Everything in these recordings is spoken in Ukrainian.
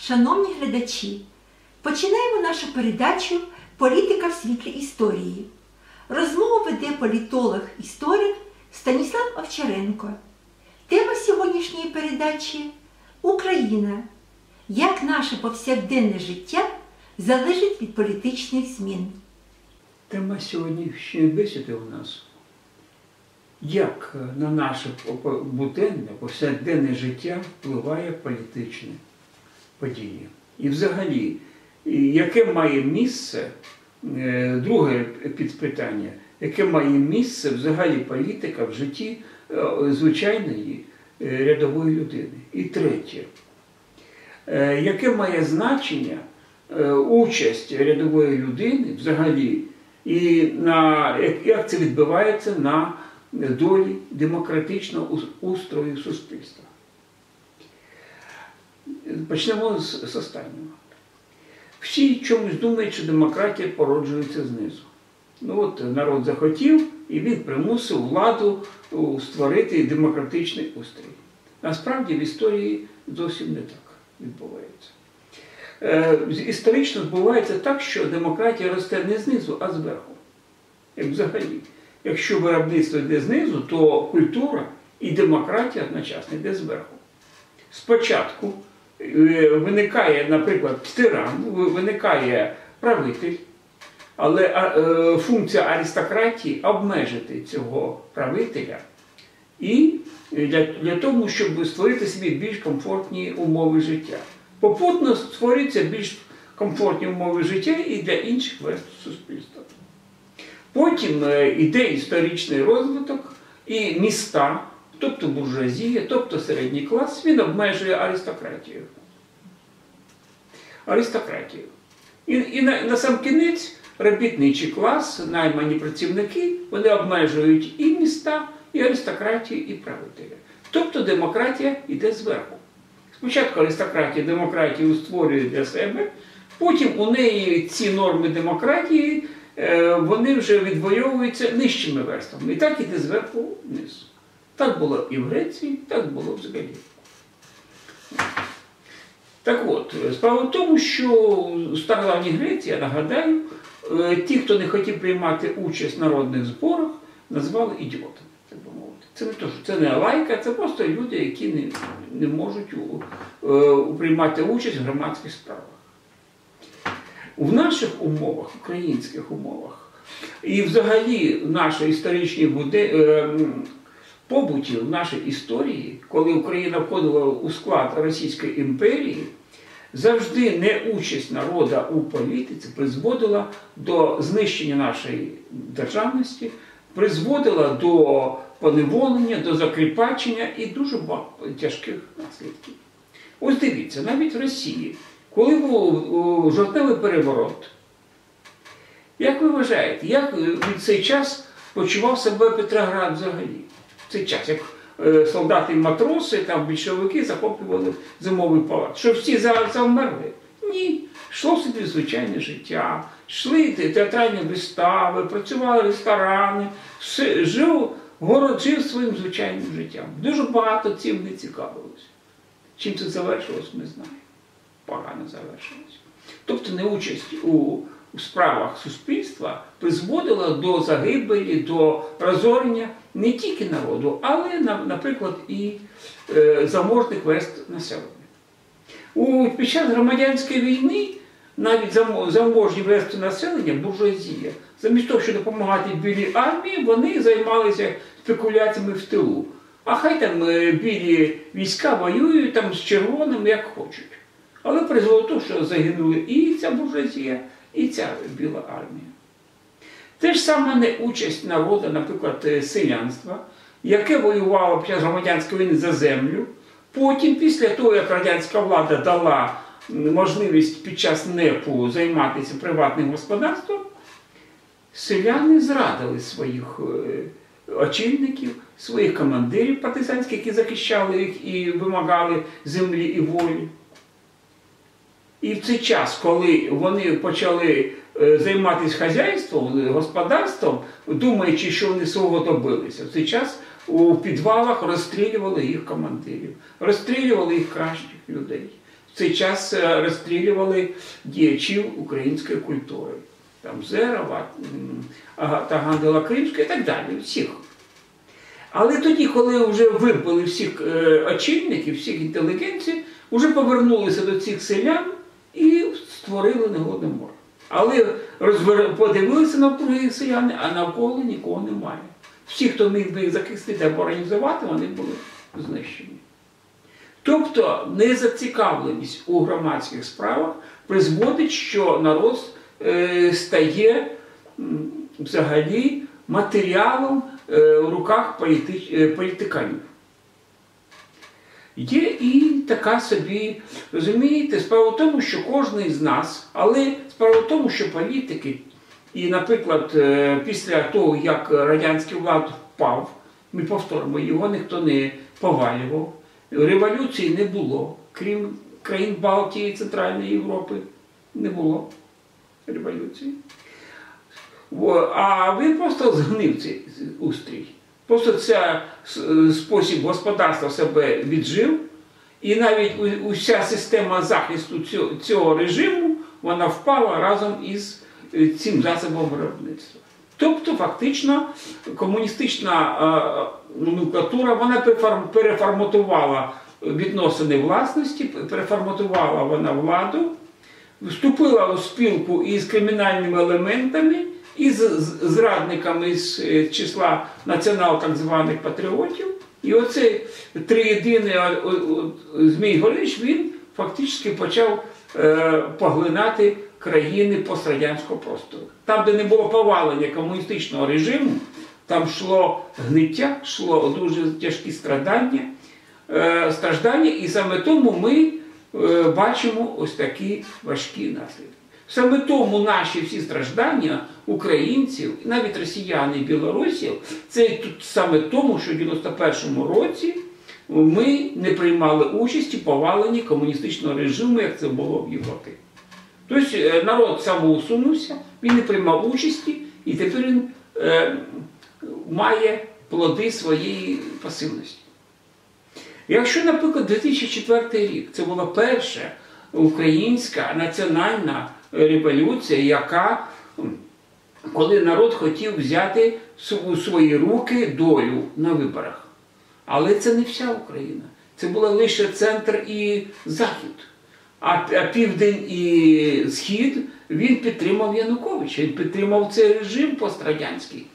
шановні глядачі! Починаємо нашу передачу Політика в світлі історії. Розмову веде політолог-історик Станіслав Овчаренко. Тема сьогоднішньої передачі Україна. Як наше повсякденне життя залежить від політичних змін. Тема сьогоднішньої бесіди у нас. Як на наше буденне, повсякденне життя впливає політичні події? І взагалі, яке має місце, е, друге підпитання, яке має місце взагалі політика в житті е, звичайної е, рядової людини? І третє, яке має значення участь рядової людини взагалі? І на, як це відбувається на долі демократичного устрою суспільства. Почнемо з, з останнього. Всі чомусь думають, що демократія породжується знизу. Ну от народ захотів, і він примусив владу створити демократичний устрій. Насправді в історії зовсім не так відбувається. Е, історично відбувається так, що демократія росте не знизу, а зверху. Як взагалі. Якщо виробництво йде знизу, то культура і демократія одночасно йде зверху. Спочатку виникає, наприклад, тиран, виникає правитель, але е, функція аристократії обмежити цього правителя і для, для того, щоб створити собі більш комфортні умови життя. Попутно створюються більш комфортні умови життя і для інших верств суспільства. Потім йде е, історичний розвиток і міста, тобто буржуазія, тобто середній клас, він обмежує аристократію. Аристократію. І і на, на сам кінець робітничий клас, наймані працівники, вони обмежують і міста, і аристократію, і правителя. Тобто демократія йде зверху. Спочатку аристократія демократію створює для себе, потім у неї ці норми демократії е, вони вже відвоюються нижчими верствами. І так іде зверху вниз. Так було і в Греції, так було взагалі. Так от, справа в тому, що у стародавній Греції, я нагадаю, е, ті, хто не хотів приймати участь в народних зборах, назвали ідіотами. Це не то, що це не лайка, це просто люди, які не не можуть у, у, приймати участь в громадських справах. В наших умовах, українських умовах, і взагалі в нашій історичній е, побуті, в нашій історії, коли Україна входила у склад Російської імперії, завжди неучасть народа у політиці призводила до знищення нашої державності, призводила до поневолення, до закріпачення і дуже тяжких наслідків. Ось дивіться, навіть в Росії, коли був жовтневий переворот, як ви вважаєте, як в цей час почував себе Петроград взагалі? Цей час, як е, солдати матроси, там більшовики захоплювали зимовий палац, що всі завмерли? Ні. Йшло собі звичайне життя, йшли театральні вистави, працювали ресторани, жив Город жив своїм звичайним життям. Дуже багато цим не цікавилося. Чим це завершилось, ми знаємо. Погано завершилось. Тобто неучасть у у справах суспільства призводила до загибелі, до розорення не тільки народу, але, наприклад, і е, заможних верст населення. У, Під час громадянської війни навіть заможні верстви населення, буржуазія, замість того, щоб допомагати білій армії, вони займалися спекуляціями в тилу. А хай там е, білі війська воюють там з червоним, як хочуть. Але призвело того, що загинули і ця буржуазія, і ця біла армія. Те ж саме не участь народу, наприклад, е, селянства, яке воювало під час громадянської війни за землю. Потім, після того, як радянська влада дала можливість під час НЕПу займатися приватним господарством, селяни зрадили своїх е, очільників, своїх командирів партизанських, які захищали їх і вимагали землі і волі. І в цей час, коли вони почали е, займатися хазяйством, господарством, думаючи, що вони свого добилися, в цей час у підвалах розстрілювали їх командирів, розстрілювали їх кращих людей. В цей час е, розстрілювали діячів української культури. Там Зерова, Агата Кримська і так далі. Всіх. Але тоді, коли вже вибили всіх е, очільників, всіх інтелігенцій, вже повернулися до цих селян створили негодне море. Але розвер... подивилися навкруги селяни, а навколо нікого немає. Всі, хто міг би їх захистити або організувати, вони були знищені. Тобто незацікавленість у громадських справах призводить, що народ е, стає взагалі матеріалом е, в руках політич... е, політиканів. Є і така собі, розумієте, справа в тому, що кожен з нас, але справа в тому, що політики, і, наприклад, е, після того, як радянський влад впав, ми повторимо, його ніхто не повалював, революції не було, крім країн Балтії, Центральної Європи, не було революції. А він просто згнив цей устрій. Просто це спосіб господарства себе віджив, і навіть уся система захисту цього, режиму вона впала разом із е, цим засобом виробництва. Тобто, фактично, комуністична е, номенклатура вона переформатувала відносини власності, переформатувала вона владу, вступила у спілку із кримінальними елементами, і з з- зрадниками з е, числа націонал так званих патріотів. І оцей триєдиний Змій Горич, він фактично почав е, поглинати країни пострадянського простору. Там, де не було повалення комуністичного режиму, там йшло гниття, йшло дуже тяжкі страдання, е, страждання, і саме тому ми е, бачимо ось такі важкі наслідки. Саме тому наші всі страждання українців, навіть росіян і білорусів, це тут саме тому, що в 91-му році ми не приймали участі в поваленні комуністичного режиму, як це було в Європі. Тобто е, народ самоусунувся, він не приймав участі, і тепер він е, має плоди своєї пасивності. Якщо, наприклад, 2004 рік це була перша українська національна революція, яка, коли народ хотів взяти в свої руки долю на виборах. Але це не вся Україна. Це була лише центр і захід. А південь і схід він підтримав Януковича, він підтримав цей режим пострадянський.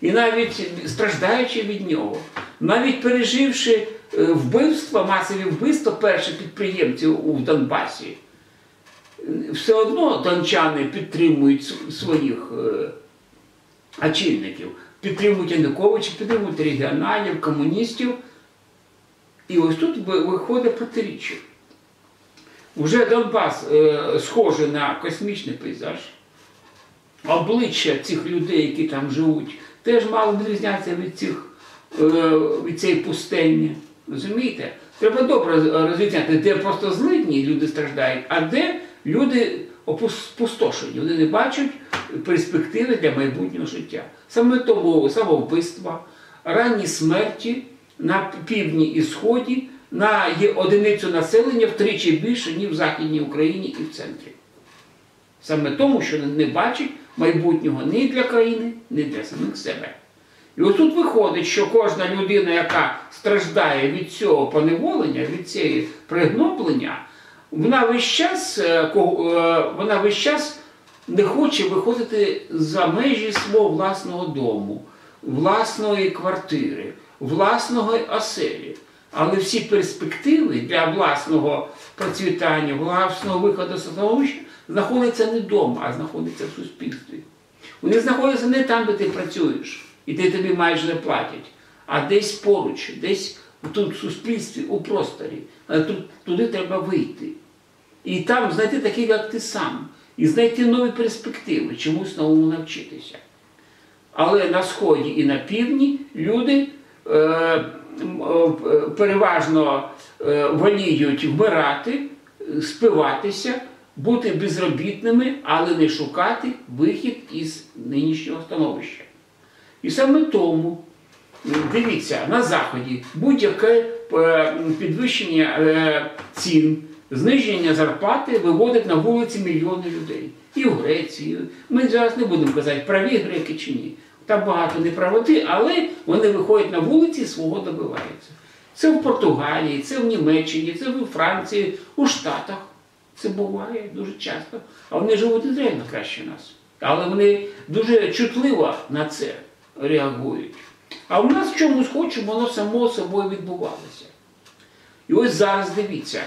І навіть страждаючи від нього, навіть переживши е, вбивства, масові вбивства перших підприємців у Донбасі, все одно дончани підтримують своїх е, очільників, підтримують Януковича, підтримують регіоналів, комуністів. І ось тут ви- виходить протиріччя. Вже Донбас е, схожий на космічний пейзаж. Обличчя цих людей, які там живуть, теж мало відрізнятися від цих е, від цієї пустельні. Розумієте? Треба добре розрізняти, де просто злидні люди страждають, а де люди опустошені. Вони не бачать перспективи для майбутнього життя. Саме тому самовбивства, ранні смерті на півдні і сході на одиницю населення втричі більше, ніж в Західній Україні і в центрі. Саме тому, що не бачать майбутнього ні для країни, ні для самих себе. І ось тут виходить, що кожна людина, яка страждає від цього поневолення, від цієї пригноблення, вона весь час, е, е, вона весь час не хоче виходити за межі свого власного дому, власної квартири, власного оселі. Але всі перспективи для власного процвітання, власного виходу з становища знаходяться не вдома, а знаходяться в суспільстві. Вони знаходяться не там, де ти працюєш, і де тобі майже не платять, а десь поруч, десь тут в суспільстві, у просторі. Але тут, туди треба вийти. І там знайти таких, як ти сам, і знайти нові перспективи, чомусь новому навчитися. Але на сході і на півдні люди е, е, переважно е, воліють вмирати, спиватися, бути безробітними, але не шукати вихід із нинішнього становища. І саме тому, дивіться, на Заході будь-яке е, підвищення е, цін зниження зарплати виводить на вулиці мільйони людей. І в Греції. Ми зараз не будемо казати, праві греки чи ні. Там багато неправоти, але вони виходять на вулиці і свого добиваються. Це в Португалії, це в Німеччині, це в Франції, у Штатах. Це буває дуже часто. А вони живуть реально краще нас. Але вони дуже чутливо на це реагують. А в нас в чомусь хочемо, воно само собою відбувалося. І ось зараз дивіться,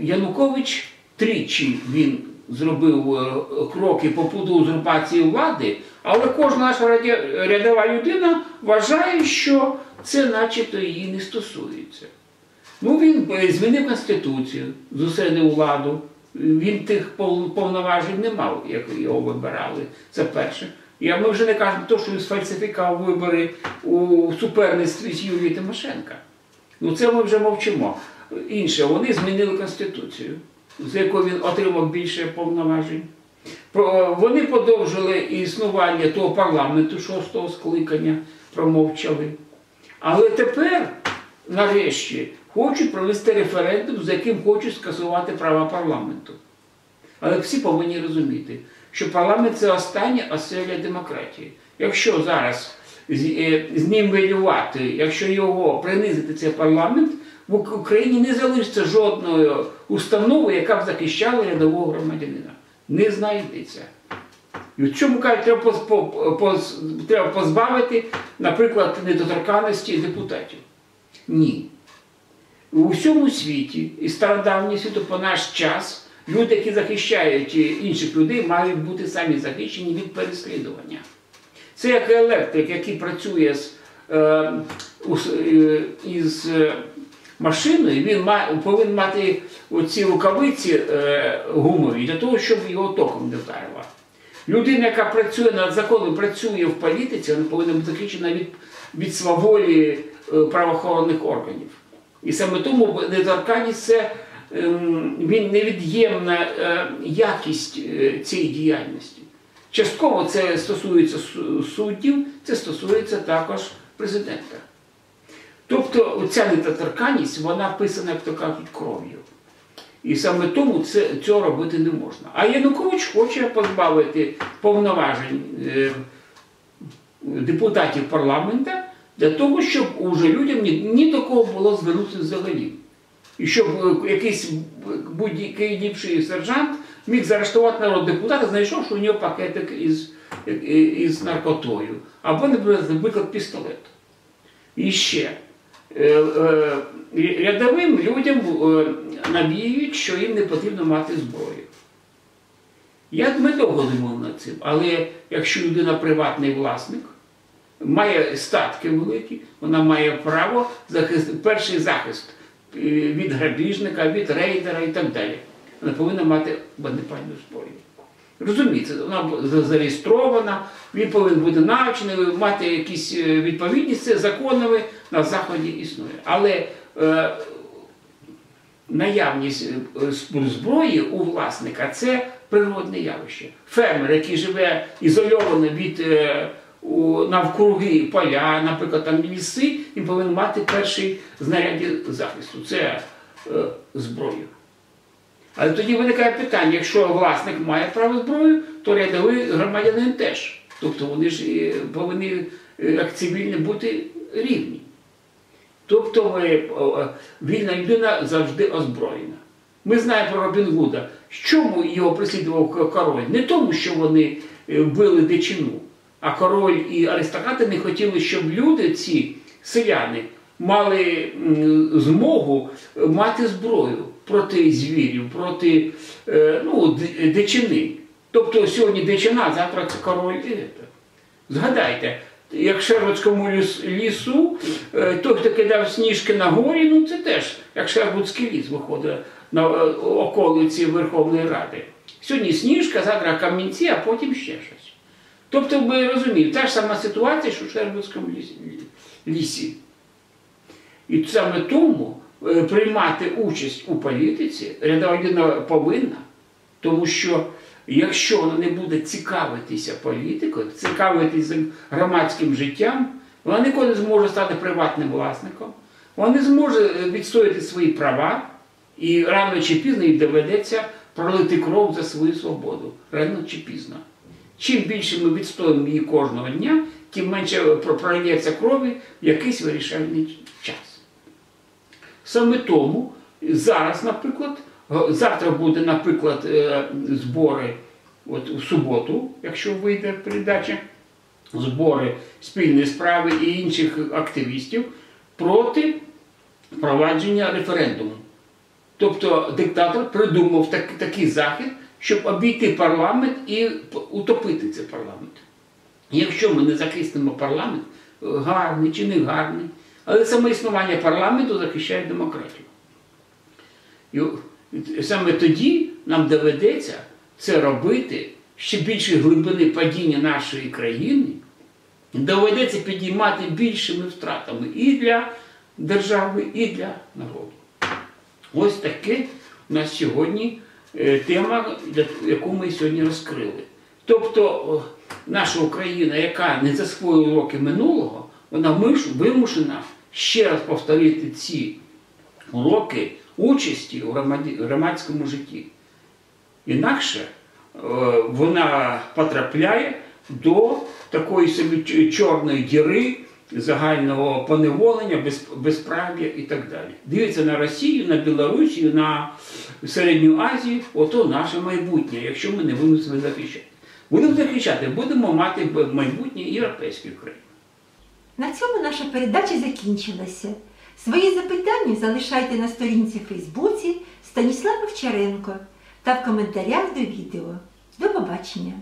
Янукович тричі він зробив е, кроки по поводу узурпації влади, але кожна наша рядова людина вважає, що це начебто її не стосується. Ну, він е, змінив Конституцію, зосередив владу. Він тих повноважень не мав, як його вибирали. Це перше. А ми вже не кажемо те, що він сфальсифікував вибори у суперництві з Юлією Тимошенка. Ну це ми вже мовчимо. Інше, вони змінили Конституцію, з якої він отримав більше повноважень. Вони подовжили існування того парламенту шостого скликання, промовчали. Але тепер, нарешті, хочуть провести референдум, з яким хочуть скасувати права парламенту. Але всі повинні розуміти, що парламент це остання оселя демократії. Якщо зараз з, е, з ним воювати, якщо його принизити цей парламент, в Україні не залишиться жодної установи, яка б захищала рядового громадянина. Не знайдеться. І в чому кажуть, треба, треба позбавити, наприклад, недоторканності депутатів? Ні. У всьому світі, і стародавній світу по наш час, люди, які захищають інших людей, мають бути самі захищені від переслідування. Це як електрик, який працює з, е, е, із е, машиною, він має, повинен мати оці рукавиці е, гумові для того, щоб його током не вдарило. Людина, яка працює над законом, працює в політиці, вона повинна бути захищена від, від сваволі е, правоохоронних органів. І саме тому недоторканність це ем, він невід'ємна якість цієї діяльності. Частково це стосується суддів, це стосується також президента. Тобто ця недоторканність, вона писана, як то кажуть, кров'ю. І саме тому це, цього робити не можна. А Янукович хоче позбавити повноважень е, депутатів парламента для того, щоб уже людям ні, ні до кого було звернутися взагалі. І щоб е, якийсь будь-який ліпший сержант міг заарештувати народ депутата, що у нього пакетик із, із наркотою. Або, наприклад, пістолет. І ще. Е, е, Рядовим людям е, навіюють, що їм не потрібно мати зброю. Я ми довго думав над цим, але якщо людина приватний власник, має статки великі, вона має право захист, перший захист від грабіжника, від рейдера і так далі. Вона повинна мати вогнепальну зброю. Розумієте, вона зареєстрована, він повинен бути навчений, мати якісь е, відповідність, законами на Заході існує. Але е, наявність е, зброї у власника це природне явище. Фермер, який живе ізольовано від е, у, навкруги поля, наприклад, там ліси, він повинен мати перший знаряддя захисту. Це е, зброя. Але тоді виникає питання, якщо власник має право зброю, то рядовий громадянин теж. Тобто вони ж повинні е, як цивільні бути рівні. Тобто е, вільна людина завжди озброєна. Ми знаємо про Робін Гуда. Чому його прислідував король? Не тому, що вони е, вбили дичину, а король і аристократи не хотіли, щоб люди, ці селяни, мали змогу е, мати зброю проти звірів, проти е, ну, дичини. Тобто сьогодні дичина, завтра це король і. Згадайте, як Шервудському лісу, е, той, хто кидав сніжки на горі, ну це теж як Шервудський ліс виходить на е, околиці Верховної Ради. Сьогодні сніжка, завтра камінці, а потім ще щось. Тобто ми розуміємо, та ж сама ситуація, що в Шервудському лісі. І саме тому е, приймати участь у політиці рядова людина повинна, тому що якщо вона не буде цікавитися політикою, цікавитися громадським життям, вона ніколи не зможе стати приватним власником, вона не зможе е, відстояти свої права, І рано чи пізно їй доведеться пролити кров за свою свободу. Рано чи пізно. Чим більше ми відстоїмо її кожного дня, тим менше про- прольється крові в якийсь вирішальний час. Саме тому зараз, наприклад, е, завтра буде, наприклад, е, збори от у суботу, якщо вийде передача, збори спільної справи і інших активістів проти впровадження референдуму. Тобто диктатор придумав так, такий захід, щоб обійти парламент і утопити цей парламент. Якщо ми не захистимо парламент, гарний чи не гарний, але саме існування парламенту захищає демократію. І саме тоді нам доведеться це робити ще більше глибини падіння нашої країни, доведеться підіймати більшими втратами і для держави, і для народу. Ось таке у нас сьогодні е, тема, яку ми сьогодні розкрили. Тобто наша Україна, яка не засвоїла уроки минулого, вона вимушена ще раз повторити ці уроки участі у громадському житті. Інакше е, вона потрапляє до такої собі чорної діри загального поневолення, безправ'я і так далі. Дивіться на Росію, на Білорусію, на Середню Азію, ото наше майбутнє, якщо ми не будемо себе захищати. Будемо захищати, будемо мати майбутнє європейської країни. На цьому наша передача закінчилася. Свої запитання залишайте на сторінці Фейсбуці Станіслав Вчаренко та в коментарях до відео. До побачення!